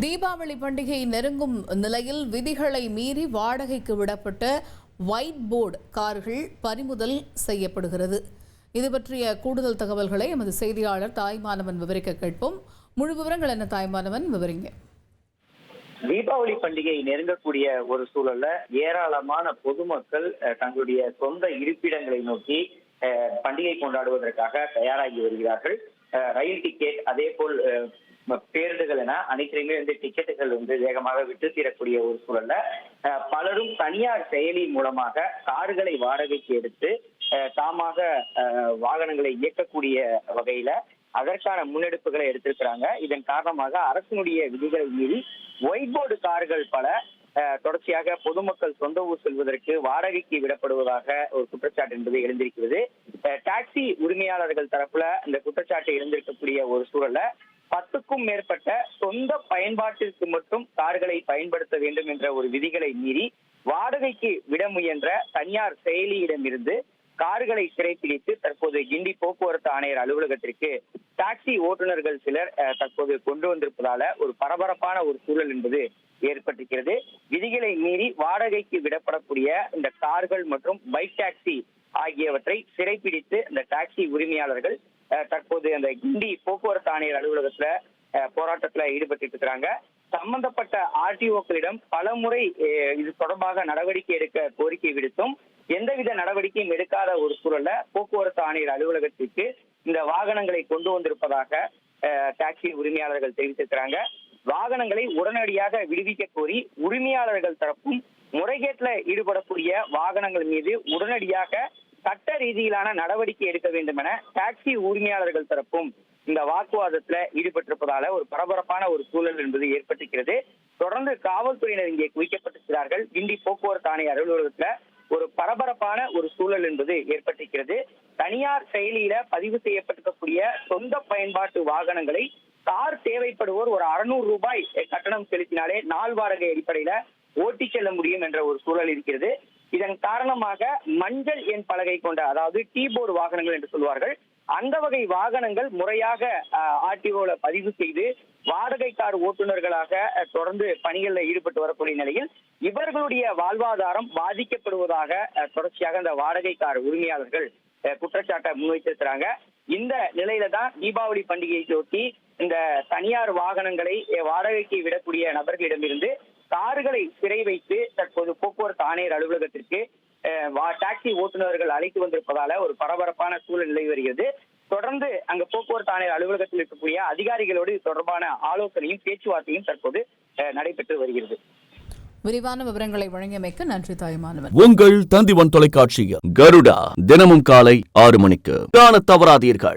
தீபாவளி பண்டிகை நெருங்கும் நிலையில் விதிகளை மீறி வாடகைக்கு விடப்பட்ட ஒயிட் போர்டு கார்கள் பறிமுதல் செய்யப்படுகிறது. இது பற்றிய கூடுதல் தகவல்களை எமது செய்தியாளர் தாய்மானவன் விவரிக்க கேட்போம். முழு விவரங்கள் என்ன தாய்மானவன்? விவரிங்க. தீபாவளி பண்டிகை நெருங்கக்கூடிய ஒரு சூழல்ல ஏராளமான பொதுமக்கள் அஹ், தங்களுடைய சொந்த இருப்பிடங்களை நோக்கி அஹ், பண்டிகை கொண்டாடுவதற்காக தயாராகி வருகிறார்கள். அஹ், ரயில் டிக்கெட் அதே போல் அஹ், பேருந்துகள் என அனைத்திலுமே வந்து டிக்கெட்டுகள் வந்து வேகமாக விட்டு தீரக்கூடிய ஒரு சூழல்ல பலரும் தனியார் செயலி மூலமாக கார்களை வாடகைக்கு எடுத்து தாமாக வாகனங்களை இயக்கக்கூடிய வகையில அதற்கான முன்னெடுப்புகளை எடுத்திருக்கிறாங்க. இதன் காரணமாக அரசினுடைய விதிகளை மீறி ஒயிட் போர்டு கார்கள் பல தொடர்ச்சியாக பொதுமக்கள் சொந்த ஊர் செல்வதற்கு வாடகைக்கு விடப்படுவதாக ஒரு குற்றச்சாட்டு என்பது எழுந்திருக்கிறது. டாக்ஸி உரிமையாளர்கள் தரப்புல இந்த குற்றச்சாட்டு எழுந்திருக்கக்கூடிய ஒரு சூழல்ல பத்துக்கும் மேற்பட்ட சொந்த பயன்பாட்டிற்கு மட்டும் கார்களை பயன்படுத்த வேண்டும் என்ற ஒரு விதிகளை மீறி வாடகைக்கு விட முயன்ற தனியார் செயலியிடமிருந்து கார்களை சிறைப்பிடித்து தற்போது கிண்டி போக்குவரத்து ஆணையர் அலுவலகத்திற்கு டாக்ஸி ஓட்டுநர்கள் சிலர் தற்போது கொண்டு வந்திருப்பதால ஒரு பரபரப்பான ஒரு சூழல் என்பது ஏற்பட்டிருக்கிறது. விதிகளை மீறி வாடகைக்கு விடப்படக்கூடிய இந்த கார்கள் மற்றும் பைக் டாக்ஸி ஆகியவற்றை சிறைப்பிடித்து இந்த டாக்ஸி உரிமையாளர்கள் தற்போது அந்த கிண்டி போக்குவரத்து ஆணையர் அலுவலகத்துல போராட்டத்துல ஈடுபட்டு இருக்கிறாங்க. சம்பந்தப்பட்ட ஆர்டிஓக்களிடம் பல முறை இது தொடர்பாக நடவடிக்கை எடுக்க கோரிக்கை விடுத்தும் எந்தவித நடவடிக்கையும் எடுக்காத ஒரு சூழல்ல போக்குவரத்து ஆணையர் அலுவலகத்திற்கு இந்த வாகனங்களை கொண்டு வந்திருப்பதாக டாக்ஸி உரிமையாளர்கள் தெரிவித்திருக்கிறாங்க. வாகனங்களை உடனடியாக விடுவிக்க கோரி உரிமையாளர்கள் தரப்பும் முறைகேட்டில் ஈடுபடக்கூடிய வாகனங்கள் மீது உடனடியாக சட்ட ரீதியிலான நடவடிக்கை எடுக்க வேண்டும் என டாக்ஸி உரிமையாளர்கள் தரப்பும் இந்த வாக்குவாதத்துல ஈடுபட்டிருப்பதால ஒரு பரபரப்பான ஒரு சூழல் என்பது ஏற்பட்டிருக்கிறது. தொடர்ந்து காவல்துறையினர் இங்கே குவிக்கப்பட்டிருக்கிறார்கள். கிண்டி போக்குவரத்து ஆணைய அலுவலகத்துல ஒரு பரபரப்பான ஒரு சூழல் என்பது ஏற்பட்டிருக்கிறது. தனியார் செயலியில பதிவு செய்யப்பட்டிருக்கக்கூடிய சொந்த பயன்பாட்டு வாகனங்களை கார் தேவைப்படுவோர் ஒரு அறுநூறு ரூபாய் கட்டணம் செலுத்தினாலே நாள் வாடகை அடிப்படையில ஓட்டி செல்ல முடியும் என்ற ஒரு சூழல் இருக்கிறது. இதன் காரணமாக மஞ்சள் எண் பலகை கொண்ட அதாவது கீபோர்டு வாகனங்கள் என்று சொல்வார்கள் அந்த வகை வாகனங்கள் முறையாக ஆர்டிஓல பதிவு செய்து வாடகை கார் ஓட்டுநர்களாக தொடர்ந்து பணிகளில் ஈடுபட்டு வரக்கூடிய நிலையில் இவர்களுடைய வாழ்வாதாரம் பாதிக்கப்படுவதாக தொடர்ச்சியாக இந்த வாடகை கார் உரிமையாளர்கள் குற்றச்சாட்டை முன்வைத்திருக்கிறாங்க. இந்த நிலையில தான் தீபாவளி பண்டிகையை ஒட்டி இந்த தனியார் வாகனங்களை வாடகைக்கு விடக்கூடிய நபர்களிடமிருந்து கார்களை சிறை வைத்து தற்போது போக்குவரத்து ஆணையர் அலுவலகத்திற்கு அஹ், வா- டாக்ஸி ஓட்டுநர்கள் அழைத்து வந்திருப்பதால ஒரு பரபரப்பான சூழல் நிலவி வருகிறது. தொடர்ந்து அங்க போக்குவரத்து ஆணையர் அலுவலகத்தில் இருக்கக்கூடிய அதிகாரிகளோடு இது தொடர்பான ஆலோசனையும் பேச்சுவார்த்தையும் தற்போது அஹ், நடைபெற்று வருகிறது. விரிவான விவரங்களை வழங்கியமைக்கு நன்றி தாய்மானவன் உங்கள் தந்திவன் தொலைக்காட்சியில் கருடா தினமும் காலை ஆறு மணிக்கு. காண தவறாதீர்கள்.